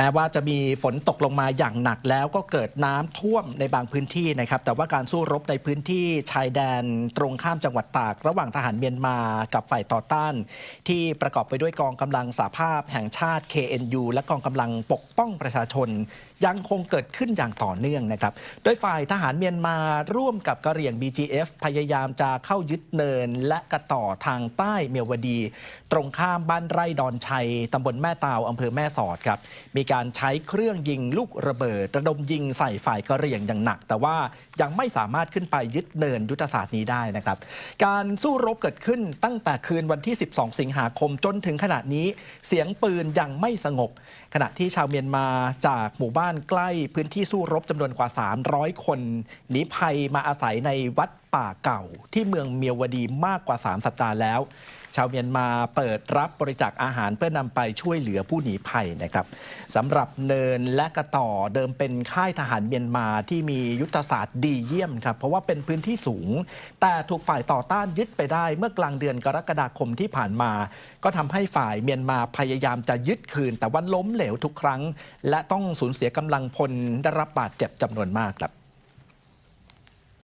แม้ว่าจะมีฝนตกลงมาอย่างหนักแล้วก็เกิดน้ำท่วมในบางพื้นที่นะครับ แต่ว่าการสู้รบในพื้นที่ชายแดนตรงข้ามจังหวัดตาก ระหว่างทหารเมียนมากับฝ่ายต่อต้าน ที่ประกอบไปด้วยกองกำลังสาภาพแห่งชาติ KNU และกองกำลังปกป้องประชาชน ยังคงเกิดขึ้นอย่างต่อเนื่องนะครับ โดยฝ่ายทหารเมียนมาร่วมกับกะเหรี่ยง BGF พยายามจะเข้ายึดเนิน และกระต่อทางใต้เมียวดี ตรงข้ามบ้านไร่ดอนชัยตำบลแม่ตาวอำเภอแม่สอดครับมีการใช้เครื่องยิงลูกระเบิด ระดมยิงใส่ฝ่ายกะเหรี่ยงอย่างหนัก แต่ว่ายังไม่สามารถขึ้นไปยึดเนินยุทธศาสตร์นี้ได้นะครับ การสู้รบเกิดขึ้นตั้งแต่คืนวันที่ 12 สิงหาคมจนถึงขณะนี้เสียงปืนยังไม่สงบ ขณะที่ชาวเมียนมาจากหมู่บ้านใกล้พื้นที่สู้รบจำนวนกว่า 300 คนหนีภัยมาอาศัยในวัดป่าเก่าที่เมืองเมียวดีมากกว่า 3 สัปดาห์แล้ว ชาวเมียนมาเปิดรับบริจาคอาหารเพื่อนำไปช่วยเหลือผู้หนีภัยนะครับสำหรับเนินและกระต่อเดิมเป็นค่ายทหารเมียนมาที่มียุทธศาสตร์ดีเยี่ยมครับ เพราะว่าเป็นพื้นที่สูง แต่ถูกฝ่ายต่อต้านยึดไปได้เมื่อกลางเดือนกรกฎาคมที่ผ่านมา ก็ทำให้ฝ่ายเมียนมาพยายามจะยึดคืน แต่ว่าล้มเหลวทุกครั้ง และต้องสูญเสียกำลังพลได้รับบาดเจ็บจำนวนมากครับ